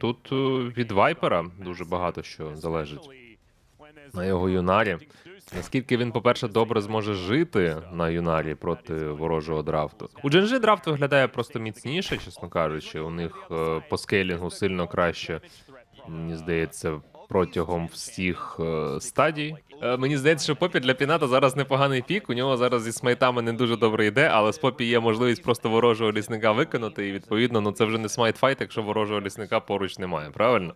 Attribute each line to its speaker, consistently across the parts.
Speaker 1: Тут е, від вайпера дуже багато що залежить на його юнарі. Наскільки він, по-перше, добре зможе жити на юнарі проти ворожого драфту. У Дженжі драфт виглядає просто міцніше, чесно кажучи. У них е, по скейлінгу сильно краще, мені здається, протягом всіх е, стадій. Е, мені здається, що Попі для Піната зараз непоганий пік. У нього зараз зі смайтами не дуже добре йде, але з Попі є можливість просто ворожого лісника виконати, і відповідно, ну це вже не смайт-файт, якщо ворожого лісника поруч немає, правильно?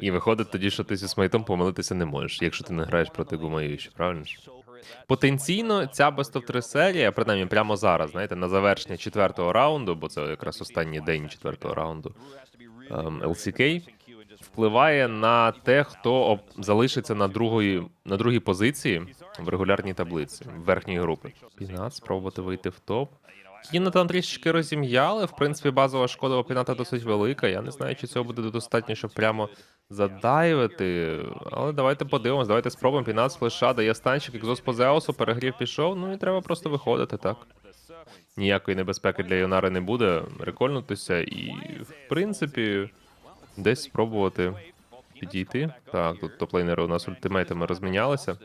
Speaker 1: І виходить тоді, що ти зі смайтом помилитися не можеш, якщо ти не граєш проти Гумаюші, правильно? Потенційно ця Best of 3 серія, принаймні прямо зараз, знаєте, на завершення четвертого раунду, бо це якраз останній день четвертого раунду ем, LCK, впливає на те, хто залишиться на другої на другій позиції в регулярній таблиці в верхній групи. Пінат спробувати вийти в топ. Кіна трішечки розім'яли. В принципі, базова шкода у Піната досить велика. Я не знаю, чи цього буде достатньо, щоб прямо задайвити. Але давайте подивимось, давайте спробуємо. Пінат з флеша дає станчик, екзос по Зеосу, перегрів пішов. Ну і треба просто виходити, так. Ніякої небезпеки для Йонари не буде рекольнутися, і в принципі десь спробувати підійти. Так, тут топлейнери у нас ультимейтами розмінялися.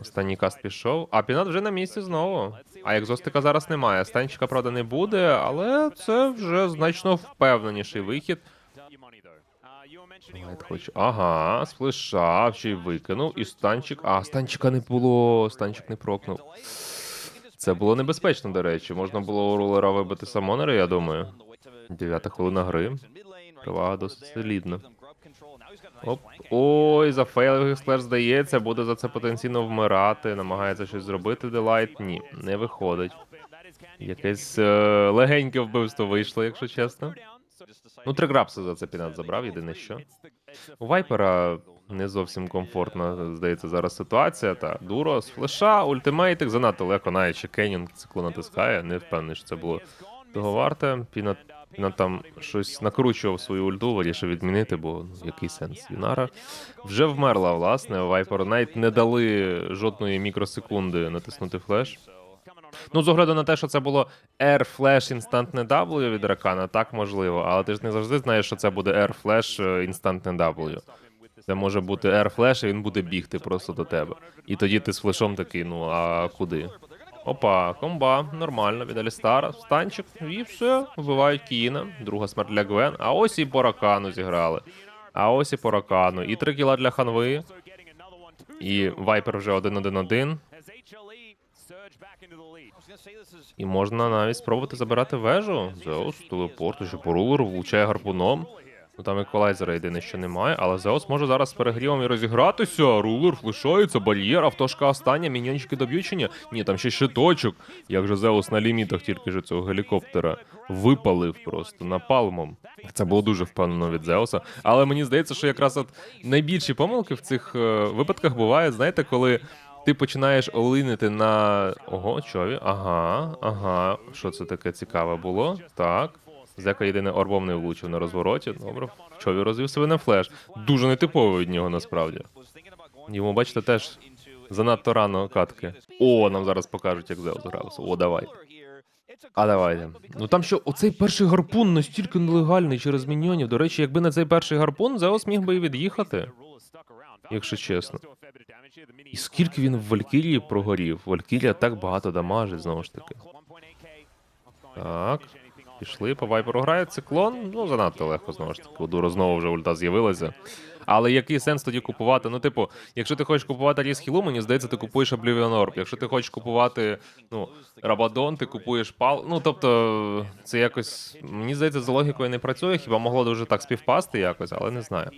Speaker 1: Останній каст пішов. А пінат вже на місці знову. А екзостика зараз немає. Станчика, правда, не буде, але це вже значно впевненіший вихід. Ага, сплешав, ще викинув. І станчик. А, станчика не було. Станчик не прокнув. Це було небезпечно, до речі. Можна було у рулера вибити самонера, я думаю. Дев'ята хвилина гри. Перевага досить солідна. Оп. Ой, зафейлив склеш здається, буде за це потенційно вмирати. Намагається щось зробити Делайт. Ні, не виходить. Якесь е, легеньке вбивство вийшло, якщо чесно. Ну, три грапси за це пінат забрав, єдине що. У Вайпера не зовсім комфортна, здається, зараз ситуація. Та Дуро з флеша, ультимейтик, занадто легко, навіть ще Кенінг циклу натискає. Не впевнений, що це було того варте. Пінат, Пінат там щось накручував свою ульту, вирішив відмінити, бо ну, який сенс. Юнара вже вмерла, власне. Вайперу навіть не дали жодної мікросекунди натиснути флеш. Ну, з огляду на те, що це було Air Flash інстантне W від Ракана, так можливо, але ти ж не завжди знаєш, що це буде Air Flash інстантне W. Це може бути Air Flash, і він буде бігти просто до тебе. І тоді ти з флешом такий, ну а куди? Опа, комба, нормально, від Алістара, станчик, і все, вбивають Кіна. Друга смерть для Гвен. А ось і по Ракану зіграли. А ось і по Ракану. І три кіла для Ханви. І Вайпер вже 1-1-1. І можна навіть спробувати забирати вежу. Зеус, телепорт, уже по влучає гарпуном. Ну там еквалайзера єдине, що немає, але Зеус може зараз з перегрівом і розігратися. Рулер флешається, бар'єр, автошка остання, міньончики чи ні? Там ще щиточок. Як же Зеус на лімітах тільки ж цього гелікоптера випалив просто напалмом. Це було дуже впевнено від Зеуса. Але мені здається, що якраз от найбільші помилки в цих е, випадках бувають, знаєте, коли ти починаєш олинити на. Ого, чові. Ага, ага. Що це таке цікаве було? Так. Зека єдине орбом не влучив на розвороті. Добре. Чові розвів себе на флеш. Дуже нетипово від нього насправді. Йому, бачите, теж занадто рано катки. О, нам зараз покажуть, як Зеус грався. О, давай. А давайте. Ну там що, оцей перший гарпун настільки нелегальний через міньйонів. До речі, якби на цей перший гарпун, Зеус міг би і від'їхати. Якщо чесно. І скільки він в Валькірії прогорів? Валькірія так багато дамажить, знову ж таки. Так. Пішли, по вайперу грає циклон. Ну, занадто легко, знову ж таки. У Дуро знову вже ульта з'явилася. Але який сенс тоді купувати? Ну, типу, якщо ти хочеш купувати Ріс Хілу, мені здається, ти купуєш Oblivion Orb. Якщо ти хочеш купувати ну, Рабадон, ти купуєш пал. Ну, тобто, це якось. Мені здається, за логікою не працює, хіба могло дуже так співпасти якось, але не знаю.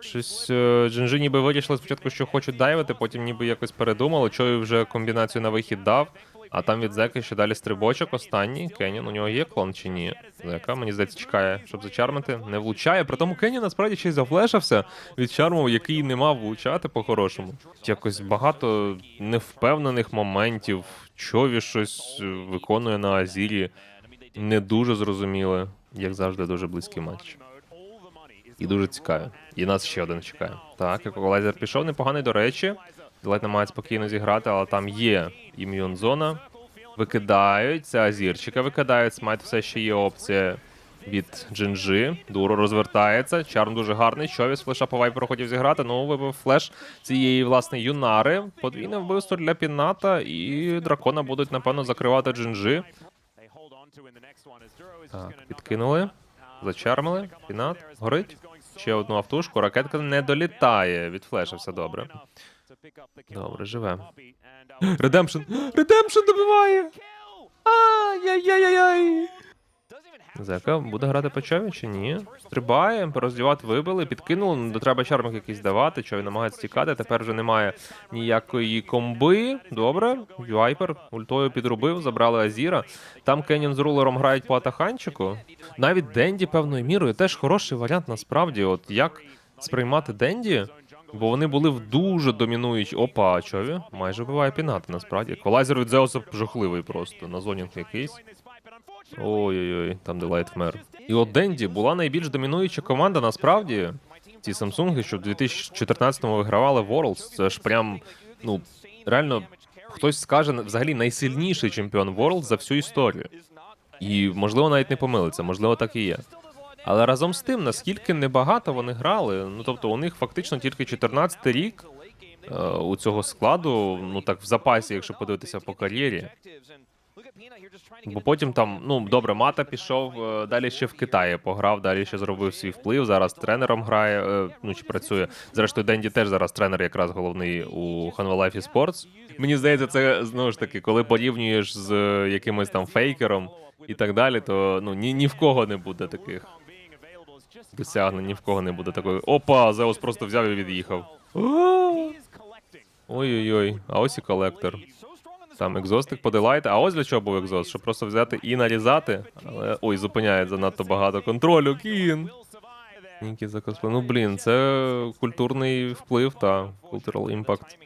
Speaker 1: Щось е, Джинжи ніби вирішили спочатку, що хочуть дайвити, потім ніби якось передумали, Чою вже комбінацію на вихід дав. А там від Зеки ще далі стрибочок останній. Кенін, у нього є клон чи ні? Зека, мені здається, чекає, щоб зачармити. Не влучає. При тому Кенін насправді ще й зафлешався від чарму, який не мав влучати по-хорошому. Якось багато невпевнених моментів. Чові щось е, виконує на Азірі. Не дуже зрозуміле, як завжди, дуже близький матч. І дуже цікаві. І нас ще один чекає. Так, еквалайзер пішов, непоганий, до речі. Делайт намагають спокійно зіграти, але там є ім'юн зона. Викидають, це азірчика викидають, смайт все ще є опція. від Джинджи. Дуро розвертається. Чарм дуже гарний. Човіс флеша по вайперу хотів зіграти. Ну, вибив флеш цієї власне юнари. Подвійне вбивство для Піната і дракона будуть, напевно, закривати Джинджи. Так, підкинули. Зачармили. Пінат. Горить. Ще одну автушку. Ракетка не долітає. Від флеша все добре. Добре, живе. Редемпшн! Редемпшн добиває! Ай-яй-яй-яй! Зека буде грати по чові чи ні? Стрибає, роздівати вибили, підкинули, ну, треба чармик якийсь давати, чові намагається тікати, тепер вже немає ніякої комби. Добре, Вайпер ультою підрубив, забрали Азіра. Там Кеннін з рулером грають по атаханчику. Навіть Денді певною мірою теж хороший варіант насправді. От як сприймати Денді? Бо вони були в дуже домінуючі. Опа, чові майже вбиває пінати, насправді. Колайзер від Зеуса жахливий просто. На зонінг якийсь. Ой-ой-ой, там де Лайт вмер. І от Денді була найбільш домінуюча команда насправді. Ці Самсунги, що в 2014-му вигравали Worlds, це ж прям, ну, реально, хтось скаже, взагалі найсильніший чемпіон Worlds за всю історію. І, можливо, навіть не помилиться, можливо, так і є. Але разом з тим, наскільки небагато вони грали, ну тобто у них фактично тільки 14 рік е, у цього складу, ну так в запасі, якщо подивитися по кар'єрі. Бо потім там, ну добре, мата пішов, е, далі ще в Китаї пограв, далі ще зробив свій вплив. Зараз тренером грає, е, ну чи працює. Зрештою, Денді теж зараз тренер, якраз головний у Hanwha Life Esports. Мені здається, це знову ж таки, коли порівнюєш з якимось там фейкером і так далі, то ну ні, ні в кого не буде таких досягнень, ні в кого не буде такої. Опа, Зеус просто взяв і від'їхав. Ой-ой-ой, а ось і колектор. Там екзостик подилайте. А ось для чого був екзост? Щоб просто взяти і нарізати. Але ой, зупиняє занадто багато контролю. Кін. Нікі за косплей. Ну блін, це культурний вплив та cultural impact.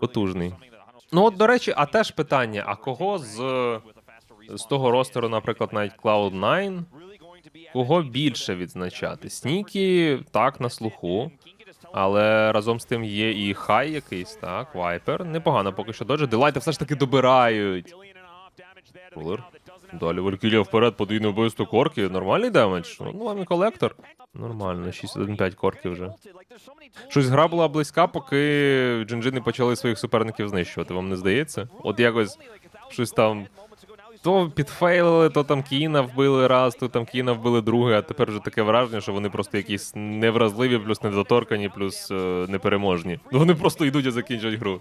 Speaker 1: Потужний. Ну от, до речі, а теж питання: а кого з, з того ростеру, наприклад, навіть Cloud9, кого більше відзначати? Снікі так на слуху. Але разом з тим є і хай якийсь, так, вайпер. Непогано поки що доджи. Дилайти все ж таки добирають. Рулер. Далі Валькірія вперед, подвійне вбивство корки. Нормальний демедж. Ну, вам і колектор. Нормально, 6-1-5 корки вже. Щось гра була близька, поки джинджи не почали своїх суперників знищувати. Вам не здається? От якось щось там. То підфейлили, то там Кіна вбили раз, то там Кіна вбили другий, а тепер вже таке враження, що вони просто якісь невразливі, плюс недоторкані, плюс е, непереможні. Ну, Вони просто йдуть і закінчують гру.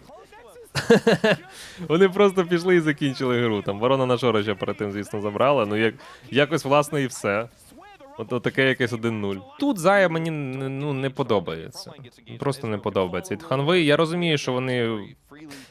Speaker 1: Вони просто пішли і закінчили гру. Там ворона на Шороча перед тим, звісно, забрала. Ну як якось власне і все. От, от таке якесь 1-0. Тут Зая мені ну, не подобається. Просто не подобається. І Ханвей, я розумію, що вони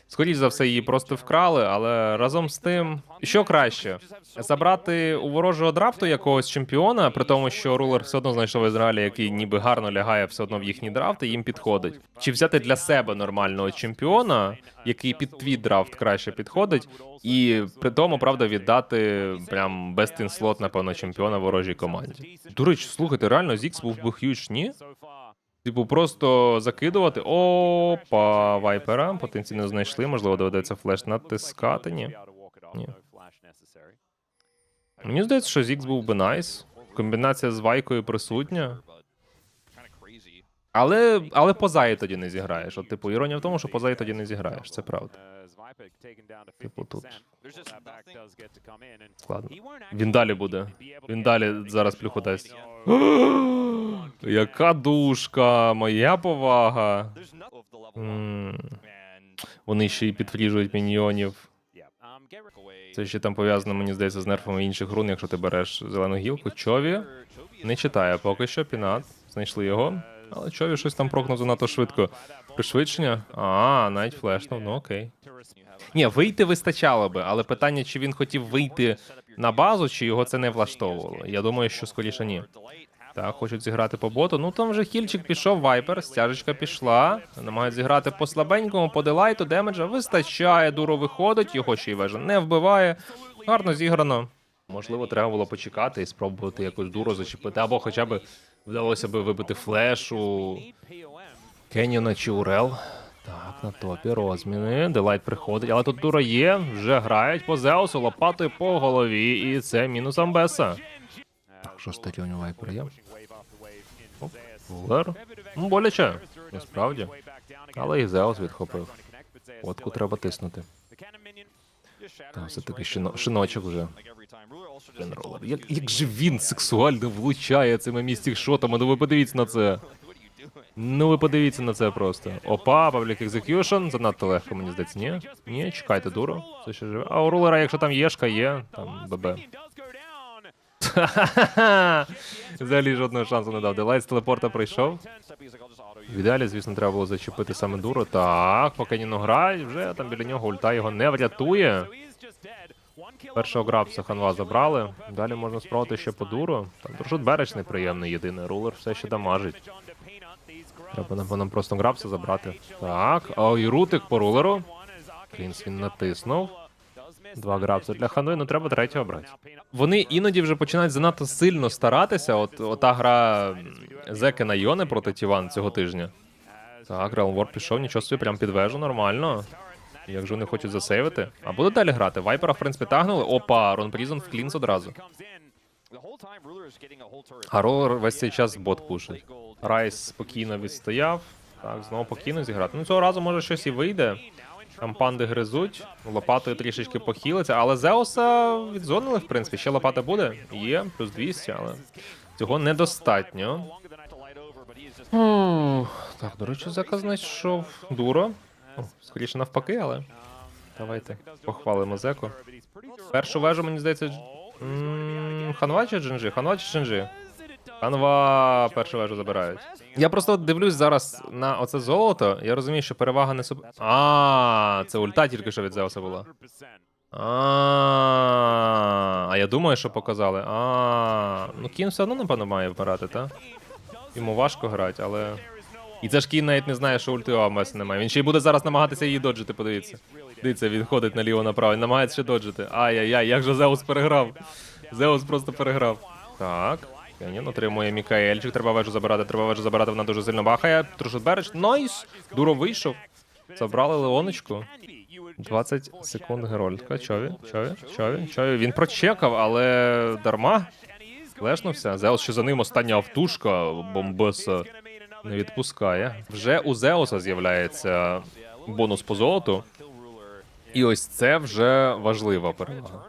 Speaker 1: скоріш за все її просто вкрали, але разом з тим, що краще забрати у ворожого драфту якогось чемпіона, при тому, що рулер все одно знайшов Ізраїля, який ніби гарно лягає все одно в їхні драфти, їм підходить. Чи взяти для себе нормального чемпіона, який під твій драфт краще підходить, і при тому, правда, віддати прям best in слот, напевно, чемпіона ворожій команді. До речі, слухайте, реально Зікс був би х'юч, ні? Типу, просто закидувати. Опа, вайпера. Потенційно знайшли. Можливо, доведеться флеш натискати. Ні. Ні. Мені здається, що Зікс був би найс. Комбінація з вайкою присутня. Але, але по Заї тоді не зіграєш. От, типу, іронія в тому, що по Заї тоді не зіграєш, це правда. Типу, тут складно. Він далі буде. Він далі зараз плюху дасть. Яка душка, моя повага. Вони ще й підфріжують міньйонів. Це ще там пов'язано, мені здається, з нерфами інших рун, якщо ти береш зелену гілку. Чові не читає поки що. Пінат. Знайшли його. Але Чові щось там прокнув занадто швидко. Пришвидшення? А, навіть флешнув, ну окей. Ні, вийти вистачало би, але питання, чи він хотів вийти на базу, чи його це не влаштовувало. Я думаю, що скоріше ні. Так, хочуть зіграти по боту. Ну там вже хільчик пішов, вайпер, стяжечка пішла. Намагають зіграти по слабенькому, по делайту, демеджа вистачає, дуро виходить, його ще й вежа не вбиває. Гарно зіграно. Можливо, треба було почекати і спробувати якусь дуру зачепити, або хоча б вдалося би вибити флешу. Кенніона чи Урел. Так, на топі розміни. Делайт приходить, але тут дура є, вже грають по Зеусу, лопатою по голові, і це мінус Амбеса. шостий рівень вайпер є. Оп, Рулер. Ну, боляче, насправді. Але і Зеус відхопив. Фотку треба тиснути. Та, все-таки шино- шиночок вже. Як, як же він сексуально влучає цими містік шотами, ну ви подивіться на це. Ну ви подивіться на це просто. Опа, Public Execution, занадто легко, мені здається, ні? Ні, чекайте, дуру. Це ще живе. А у рулера, якщо там єшка є, там ББ. Взагалі жодного шансу не дав. Делайт з телепорта прийшов. В ідеалі, звісно, треба було зачепити саме дуру. Так, поки Ніно грає, вже там біля нього ульта його не врятує. Першого грабса ханва забрали. Далі можна спробувати ще по дуру. Там береч неприємний єдиний. Рулер все ще дамажить. Треба нам, нам просто грабса забрати. Так, а і рутик по рулеру. Клінс він натиснув. Два грабса для ханви, ну треба третього брати. Вони іноді вже починають занадто сильно старатися. От ота гра Зеки на Йони проти Тіван цього тижня. Так, Релвор пішов, нічого собі, прям під вежу, нормально. Як же вони хочуть засейвити? А будуть далі грати? Вайпера, в принципі, тагнули. Опа, Рон Прізон в клінс одразу. А ролер весь цей час бот пушить. Райс спокійно відстояв. Так, знову покійно зіграти. Ну цього разу може щось і вийде. Там панди гризуть, лопатою трішечки похилиться, але Зеуса відзонили, в принципі. Ще лопата буде. Є, плюс 200, але цього недостатньо. Ух, Так, до речі, Зека знайшов дуро. О, скоріше навпаки, але. Давайте похвалимо Зеку. Першу вежу, мені здається, Ханва чи Джинджи? Ханва чи Джинджи? Ханва першу вежу забирають. Я просто дивлюсь зараз на оце золото. Я розумію, що перевага не суп. А, це ульта тільки що від Зеуса була. А, а я думаю, що показали. А, ну Кін все одно, напевно, має вмирати, так? Йому важко грати, але. І це ж Кін навіть не знає, що ульти АМС немає. Він ще й буде зараз намагатися її доджити, подивіться. Дивіться, він ходить наліво направо, намагається ще доджити. Ай-яй-яй, як же Зеус переграв. Зеус просто переграв. Так. Кенін отримує Мікаельчик, треба вежу забирати, треба вежу забирати, вона дуже сильно бахає. Трошит Береч, найс! Дуро вийшов. Забрали Леоночку. 20 секунд Герольдка. Чові, чові, чові, чові. Він прочекав, але дарма. Лешнувся. Зеус ще за ним остання автушка. Бомбеса не відпускає. Вже у Зеуса з'являється бонус по золоту. І ось це вже важлива перевага.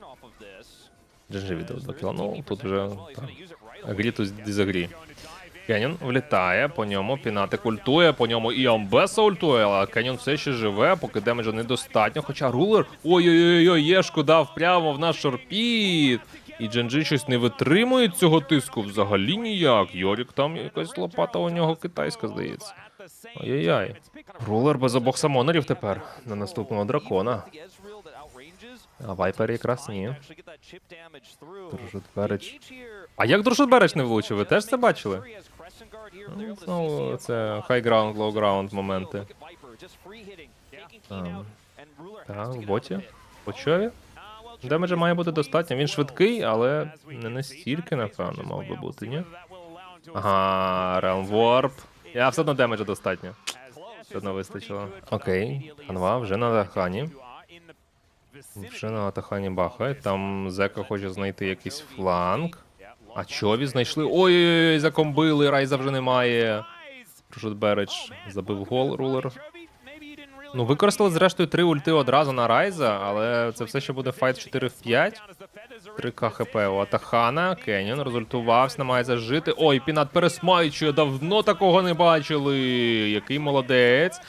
Speaker 1: Джинджи відео 2 кіла. Ну, тут вже так. Агрі тут дизагрі. Влітає, по ньому пінатик ультує, по ньому і Амбеса ультує, але Кенyon все ще живе, поки демеджа недостатньо. Хоча рулер. Ой-ой-ой, єшку дав прямо в наш шорпіт. І Дженджи щось не витримує цього тиску взагалі ніяк. Йорік там якась лопата у нього китайська, здається. Ай-яй-яй. Рулер без обох самонерів тепер на наступного дракона. А Вайпер якраз ні. Дружут Береч. А як Дружут Береч не влучив? Ви теж це бачили? Ну, Знову це low ground моменти. Там. Так, в боті. По чові. Демеджа має бути достатньо. Він швидкий, але не настільки, напевно, мав би бути, ні? Ага, Realm Warp. Я все одно демеджа достатньо. Все одно вистачило. Окей, Ханва вже на Дахані. Вже на Атахані бахає. Там Зека хоче знайти якийсь фланг. А чові знайшли. Ой-ой-ой, закомбили, Райза вже немає. Жут Бередж забив гол рулер. Ну, використали зрештою три ульти одразу на Райза, але це все ще буде файт 4 в 5. 3 КХП у Атахана. Кенyon розультувався, намагається жити. Ой, Пінат пересмайчує, давно такого не бачили. Який молодець.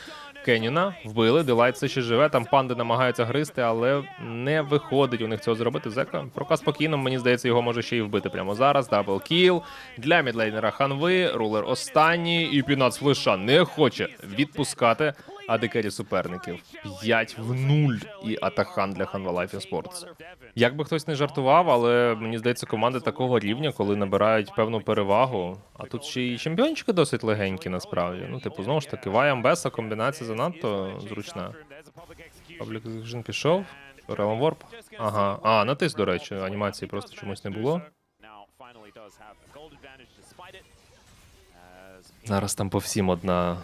Speaker 1: Кенюна вбили, Делайт все ще живе, там панди намагаються гризти, але не виходить у них цього зробити. Зека прока спокійно, мені здається, його може ще й вбити прямо зараз. Дабл кіл для мідлейнера Ханви, рулер останній, і Пінат з флеша не хоче відпускати адекері суперників. 5 в 0 і Атахан для Ханва Life Sports. Як би хтось не жартував, але мені здається, команди такого рівня, коли набирають певну перевагу. А тут ще й чемпіончики досить легенькі, насправді. Ну, типу, знову ж таки, Вай Амбеса комбінація занадто зручна. Паблік Vision пішов. Realm Warp. Ага. А, натис, до речі, анімації просто чомусь не було. Зараз там по всім одна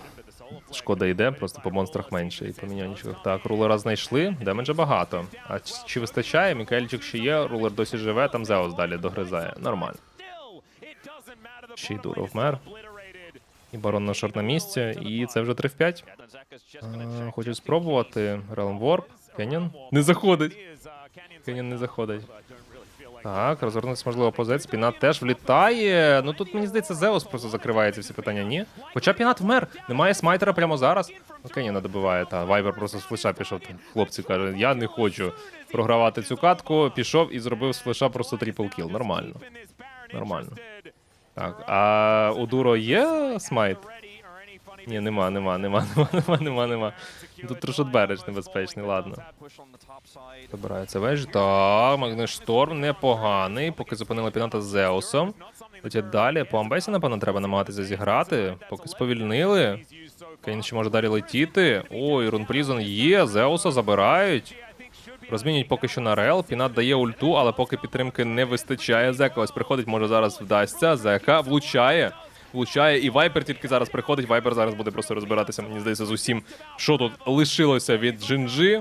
Speaker 1: шкода йде, просто по монстрах менше і по міньончиках. Так, рулера знайшли, демеджа багато. А чи вистачає? Мікельчик ще є, рулер досі живе, там Зеус далі догризає. Нормально. ще й Дуро вмер. І барон на шорт на місці, і це вже 3 в 5. А, Хочу спробувати. Realm Warp. Кенyon. Не заходить. Кенyon не заходить. Так, розвернутися можливо позиція. Пінат теж влітає. Ну тут мені здається, Зеус просто закриває ці всі питання. Ні. Хоча Пінат вмер. Немає смайтера прямо зараз. Ну, Кеніна добиває, та Вайбер просто з флеша пішов. Хлопці каже, я не хочу програвати цю катку. Пішов і зробив з флеша просто трипл кіл. Нормально. Нормально. Так, а у Дуро є смайт? Ні, нема, нема, нема, нема, нема, нема, нема. Тут Трошотбереч небезпечний, ладно. Забирається вежі. Так, Магнешторм непоганий. Поки зупинили піната з Зеусом. Летять далі. По Амбесі, напевно, треба намагатися зіграти. Поки сповільнили. Кейн ще може далі летіти. Ой, Рунпрізон є, Зеуса забирають. Розмінюють поки що на Рел. Пінат дає ульту, але поки підтримки не вистачає. Зека ось приходить, може зараз вдасться. Зека влучає. Влучає, і Вайпер тільки зараз приходить. Вайпер зараз буде просто розбиратися, мені здається, з усім, що тут лишилося від Джинджі.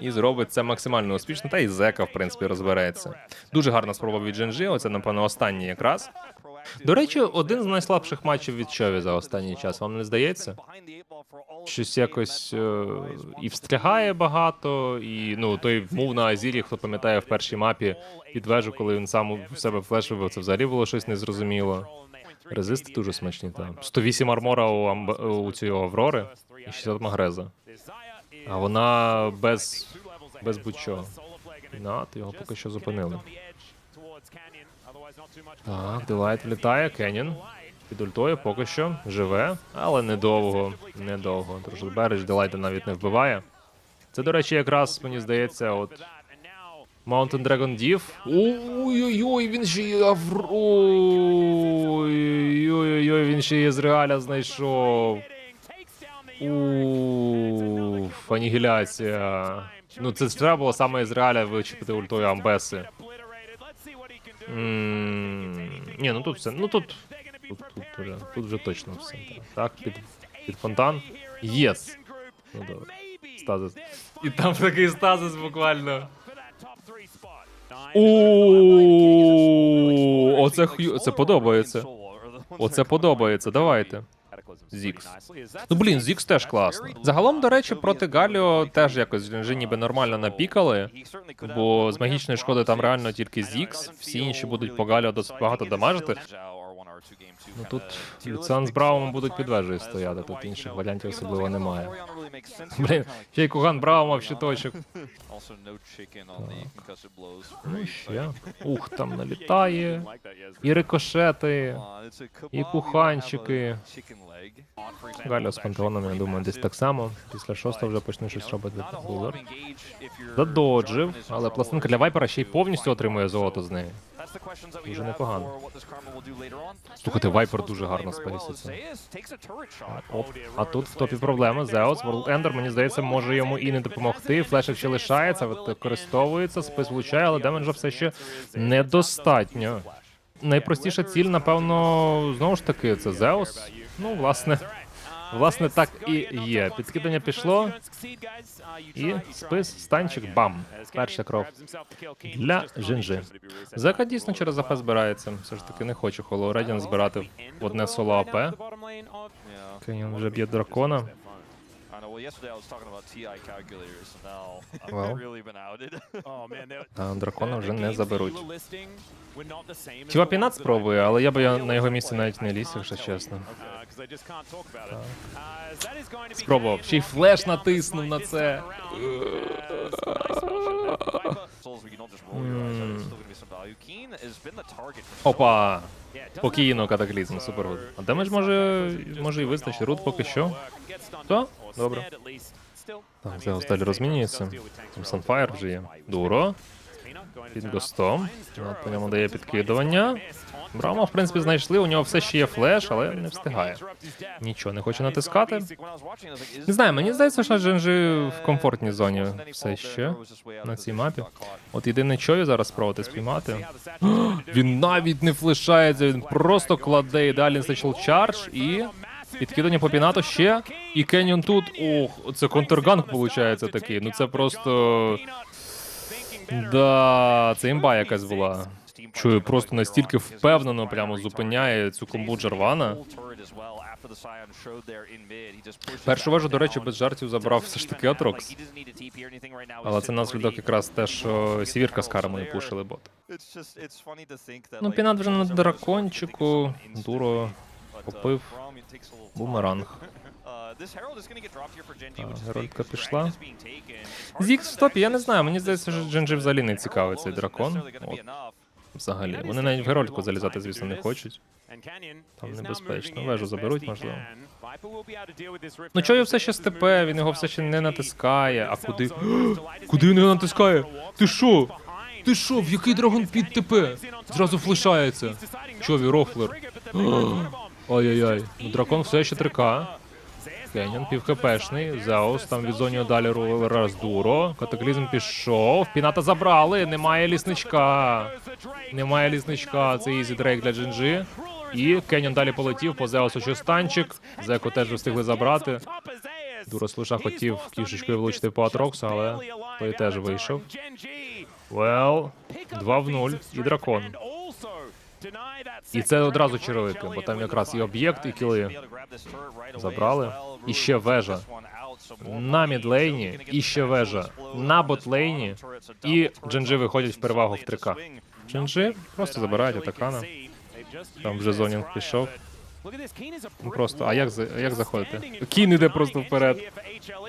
Speaker 1: І зробить це максимально успішно. Та і Зека, в принципі, розбереться. Дуже гарна спроба від Джинджі. Оце, напевно, останній якраз. До речі, один з найслабших матчів від Чові за останній час. Вам не здається? Щось якось е, і встрягає багато, і ну той мув на Азірі, хто пам'ятає в першій мапі під вежу, коли він сам у себе флеш вибив, це взагалі було щось незрозуміло. Резисти дуже смачні, там. 108 армора у, амб... у цієї Аврори і 60 магреза. А вона без, без будь-чого. Нат, його поки що зупинили. Так, Делайт влітає, Кенін. Під ультою поки що живе, але недовго. Недовго. Береж Делайта навіть не вбиває. Це, до речі, якраз мені здається, от Mountain Dragon Div. Ой-ой-ой, він ще є. Ой-ой-ой, він ще є з реаля знайшов. Уф, анігіляція. Ну, це треба було саме з реаля вичепити ультою Амбеси. Ні, ну тут все. Ну тут. Тут, тут, вже, тут вже точно все. Так, під, під фонтан. Єс. Ну добре. Стазис. І там такий стазис буквально. Оце хю... Це подобається. Оце подобається. Давайте. Зікс. Ну блін, Зікс теж класно. Загалом, до речі, проти Галіо теж якось вже ніби нормально напікали. Бо з магічної шкоди там реально тільки Зікс, всі інші будуть по Галіо досить багато дамажити. Ну тут Люциан з Браумом будуть під вежею стояти, тут інших варіантів особливо немає. Блін, ще й Куган Браум в щиточок. Ну ще. Ух, там налітає. І рикошети. І куханчики. Галіо з пантеоном, я думаю, десь так само. Після шостого вже почне щось робити. Задоджив, але пластинка для Вайпера ще й повністю отримує золото з неї.
Speaker 2: Дуже непогано.
Speaker 1: Слухайте, Вайпер дуже гарно спейситься. Оп. А тут в топі проблема. World Ender, мені здається, може йому і не допомогти. Флешик ще лишається, використовується, спис влучає, але демеджа все ще недостатньо. Найпростіша ціль, напевно, знову ж таки, це Зеус. Ну, власне, власне, так і є. Підкидання пішло. І спис, станчик, бам. Перша кров для Жінжи. Зека дійсно через АП збирається. Все ж таки не хочу Холлоу Рейдіан збирати в одне соло АП. Кенyon вже б'є дракона. Well. А дракона вже не заберуть. Хіба Пінат спробує, але я би я на його місці навіть не ліз, якщо чесно. Спробував. Ще й флеш натиснув на це. Опа! Спокійно, катаклізм, супер. А демедж може, може і вистачить. Рут поки що. Що? Добре. Так, зараз далі розмінюється. Там Санфайр вже є. Дуро. Під гостом. От по ньому дає підкидування. Брама, в принципі, знайшли. У нього все ще є флеш, але не встигає. Нічого не хоче натискати. Не знаю, мені здається, що Джинджі в комфортній зоні все ще на цій мапі. От єдине, я зараз спробувати спіймати. Він навіть не флешається, він просто кладе і далі Satchel Charge і. Підкидання по пінату ще. І Кенyon тут. Ох, це контрганг виходить такий. Ну це просто. Да, це імба якась була. Чую, просто настільки впевнено прямо зупиняє цю комбу Джарвана. Першу вежу, до речі, без жартів забрав все ж таки Атрокс. Але це наслідок якраз те, що сівірка з кармою пушили бот. Ну, Пінат вже на дракончику, дуро попив. Бумеранг. Герольдка пішла. Зікс в топі, я не знаю, мені здається, що Джинджи взагалі не цікавий цей дракон. От, взагалі. Вони навіть в Герольдку залізати, звісно, не хочуть.
Speaker 2: Там небезпечно. Вежу заберуть, можливо.
Speaker 1: Ну чого все ще степе, він його все ще не натискає. А куди? Куди він його натискає? Ти що? Ти що, в який драгон під ТП? Зразу флешається. Чові, рофлер. Ай-яй-яй. Ну, дракон все ще 3К. Кенyon пів хпшний. Зеус там від зоні далі рулера з дуро. Катаклізм пішов. Піната забрали. Немає лісничка. Немає лісничка. Це ізі дрейк для Джинджи. І Кенyon далі полетів по Зеусу станчик. Зеку теж встигли забрати. Дуро Слуша хотів кішечкою влучити по Атроксу, але той теж вийшов. Well, 2 в 0 і дракон. І це одразу черевики, бо там якраз і об'єкт, і кіли.
Speaker 2: забрали.
Speaker 1: І ще вежа. На мідлейні, і ще вежа. На ботлейні. І Джинджи виходять в перевагу в 3К. Джинджи просто забирають атакана. Там вже зонінг пішов. Просто, а як, за- як заходити? Кін іде просто вперед.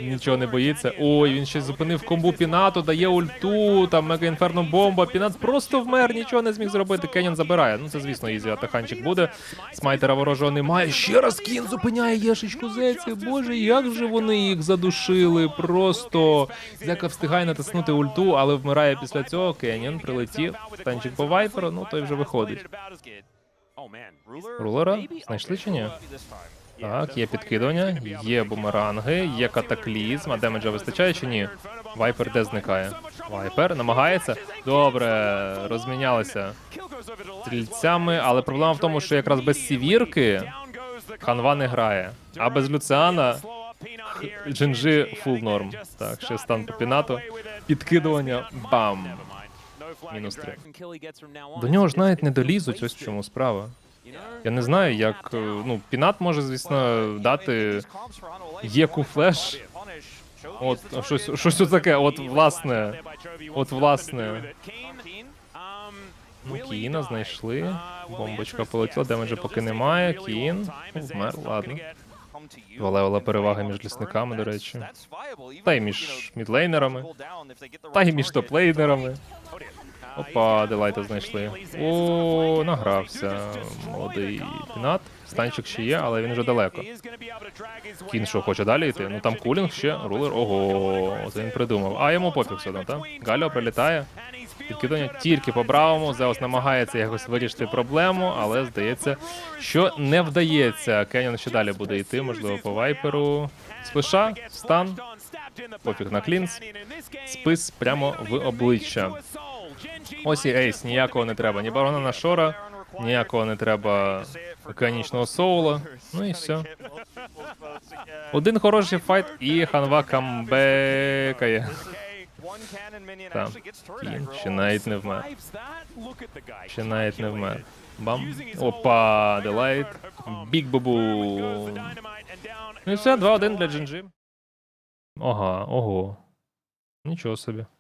Speaker 1: Нічого не боїться. Ой, він ще зупинив комбу Пінату, дає ульту, там мега інферно бомба. Пінат просто вмер, нічого не зміг зробити. Кенyon забирає. Ну це звісно, ізі атаканчик буде. Смайтера ворожого немає. Ще раз кін зупиняє Єшечку Зеці. Боже, як же вони їх задушили. Просто Зека встигає натиснути ульту, але вмирає після цього. Кенyon прилетів. Танчик по вайперу, ну той вже виходить. Рулера знайшли чи ні? Так, є підкидування, є бумеранги, є катаклізм, а демеджа вистачає чи ні? Вайпер де зникає? Вайпер намагається. Добре, розмінялися стрільцями, але проблема в тому, що якраз без сівірки ханва не грає. А без Люціана Джинджи фул норм. Так, ще стан по пінату. Підкидування. Бам! Мінус три. До нього ж навіть не долізуть, ось в чому справа. Я не знаю, як. Ну, пінат може, звісно, дати Єку флеш. От, щось, щось таке, от власне. От власне. Ну, Кіна знайшли. Бомбочка полетіла, демеджа поки немає. Кін. Ну, Вмер, ладно. Два левела переваги між лісниками, до речі. Та й між мідлейнерами. Та й між топлейнерами. Опа, Делайта знайшли. О, награвся. Молодий пінат. Станчик ще є, але він вже далеко. Кін що хоче далі йти? Ну там кулінг ще, рулер. Ого, це він придумав. А йому пофіг все одно, так? Галіо прилітає. Підкидання тільки по бравому. Зеус намагається якось вирішити проблему, але здається, що не вдається. Кенyon ще далі буде йти, можливо, по вайперу. Сплеша, стан, пофіг на клінс. Спис прямо в обличчя. Ось і ейс, ніякого не треба. Ні барона на шора, ніякого не треба океанічного соула. Ну і все. Один хороший файт, і ханва камбекає. Там. Кін ще навіть не вмер. Ще навіть не вмер. Бам. Опа, делайт. Біг бабу. Ну і все, 2-1 для Джинджи. Ага, ого. Нічого собі.